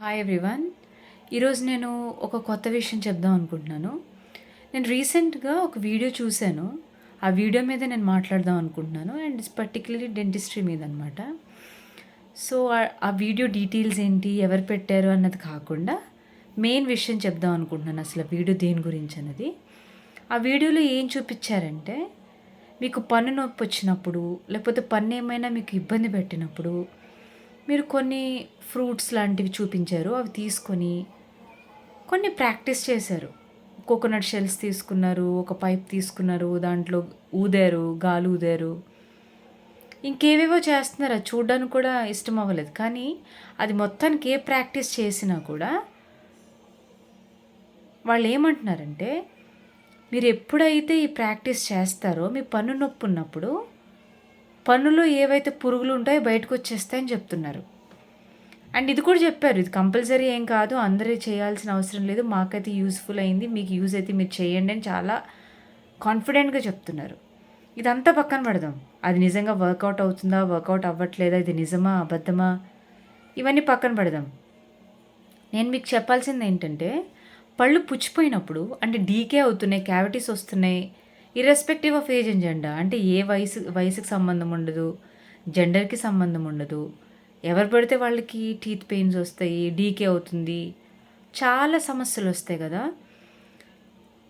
Hi everyone ఈరోజు నేను ఒక కొత్త విషయం చెప్దాం అనుకుంటున్నాను. నేను రీసెంట్గా ఒక వీడియో చూశాను. ఆ వీడియో మీద నేను మాట్లాడదాం అనుకుంటున్నాను. అండ్ పర్టికులర్లీ డెంటిస్ట్రీ మీద అనమాట సో ఆ వీడియో డీటెయిల్స్ ఏంటి ఎవరు పెట్టారు అన్నది కాకుండా మెయిన్ విషయం చెప్దాం అనుకుంటున్నాను అసలు వీడియో దేని గురించి అన్నది. ఆ వీడియోలో ఏం చూపించారంటే మీకు పన్ను నొప్పి వచ్చినప్పుడు లేకపోతే పన్ను ఏమైనా మీకు ఇబ్బంది పెట్టినప్పుడు మీరు కొన్ని ఫ్రూట్స్ లాంటివి చూపించారు అవి తీసుకొని కొన్ని ప్రాక్టీస్ చేశారు. కోకోనట్ షెల్స్ తీసుకున్నారు ఒక పైప్ తీసుకున్నారు దాంట్లో ఊదారు గాలి ఊదారు. ఇంకేవేవో చేస్తున్నారు అది చూడడానికి కూడా ఇష్టం అవ్వలేదు. కానీ అది మొత్తానికి ఏ ప్రాక్టీస్ చేసినా కూడా వాళ్ళు ఏమంటున్నారంటే మీరు ఎప్పుడైతే ఈ ప్రాక్టీస్ చేస్తారో మీ పన్ను నొప్పి ఉన్నప్పుడు పన్నులో ఏవైతే పురుగులు ఉంటాయో బయటకు వచ్చేస్తాయని చెప్తున్నారు. అండ్ ఇది కూడా చెప్పారు ఇది కంపల్సరీ ఏం కాదు అందరూ చేయాల్సిన అవసరం లేదు మాకైతే యూస్ఫుల్ అయింది మీకు యూజ్ అయితే మీరు చేయండి అని చాలా కాన్ఫిడెంట్గా చెప్తున్నారు. ఇదంతా పక్కన పడదాం. అది నిజంగా వర్కౌట్ అవుతుందా వర్కౌట్ అవ్వట్లేదా ఇది నిజమా అబద్ధమా? ఇవన్నీ పక్కన పెడదాం. నేను మీకు చెప్పాల్సింది ఏంటంటే పళ్ళు పుచ్చిపోయినప్పుడు అంటే డీకే అవుతున్నాయి క్యావిటీస్ వస్తున్నాయి irrespective of age and gender అంటే ఏ వయసు వయసుకి సంబంధం ఉండదు జెండర్కి సంబంధం ఉండదు. ఎవరు పడితే వాళ్ళకి టీత్ పెయిన్స్ వస్తాయి డీకే అవుతుంది. చాలా సమస్యలు వస్తాయి కదా.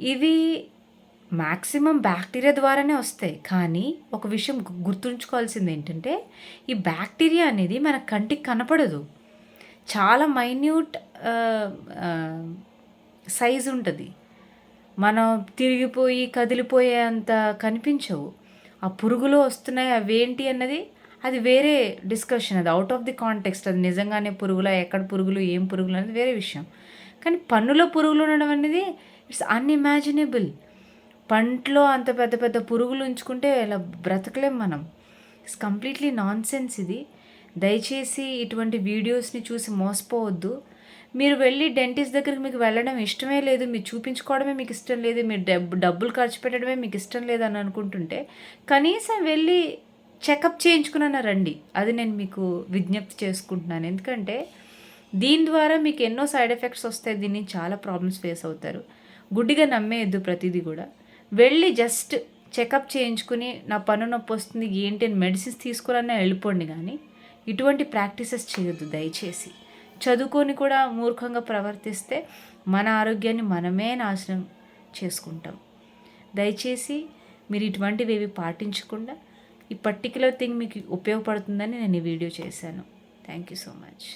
ఇవి మ్యాక్సిమం బ్యాక్టీరియా ద్వారానే వస్తాయి. కానీ ఒక విషయం గుర్తుంచుకోవాల్సింది ఏంటంటే ఈ బ్యాక్టీరియా అనేది మన కంటికి కనపడదు. చాలా మైన్యూట్ సైజు ఉంటుంది. మనం తిరిగిపోయి కదిలిపోయే అంత కనిపించవు. ఆ పురుగులు వస్తున్నాయి అవేంటి అన్నది అది వేరే డిస్కషన్. అది అవుట్ ఆఫ్ ది కాంటెక్స్ట్ అది నిజంగానే పురుగుల ఎక్కడ పురుగులు ఏం పురుగులు అనేది వేరే విషయం. కానీ పన్నులో పురుగులు ఉండడం అనేది ఇట్స్ అన్ఇమాజినబుల్ పంటలో అంత పెద్ద పెద్ద పురుగులు ఉంచుకుంటే ఇలా బ్రతకలేం మనం. ఇట్స్ కంప్లీట్లీ నాన్ సెన్స్ ఇది. దయచేసి ఇటువంటి వీడియోస్ని చూసి మోసపోవద్దు. మీరు వెళ్ళి డెంటిస్ట్ దగ్గరికి మీకు వెళ్ళడం ఇష్టమే లేదు మీరు చూపించుకోవడమే మీకు ఇష్టం లేదు మీరు డబ్బు డబ్బులు ఖర్చు పెట్టడమే మీకు ఇష్టం లేదు అని అనుకుంటుంటే కనీసం వెళ్ళి చెకప్ చేయించుకున్న రండి. అది నేను మీకు విజ్ఞప్తి చేసుకుంటున్నాను. ఎందుకంటే దీని ద్వారా మీకు ఎన్నో సైడ్ ఎఫెక్ట్స్ వస్తాయి దీన్ని చాలా ప్రాబ్లమ్స్ ఫేస్ అవుతారు. గుడ్డిగా నమ్మేయద్దు ప్రతిదీ కూడా. వెళ్ళి జస్ట్ చెకప్ చేయించుకుని నా పన్ను నొప్పి వస్తుంది ఏంటి అని మెడిసిన్స్ తీసుకురానే వెళ్ళిపోండి కానీ ఇటువంటి ప్రాక్టీసెస్ చేయొద్దు దయచేసి. చదువుకొని కూడా మూర్ఖంగా ప్రవర్తిస్తే మన ఆరోగ్యాన్ని మనమే నాశనం చేసుకుంటాం. దయచేసి మీరు ఇటువంటివి ఏవి పాటించకుండా ఈ పర్టికులర్ థింగ్ మీకు ఉపయోగపడుతుందని నేను ఈ వీడియో చేశాను. Thank you so much.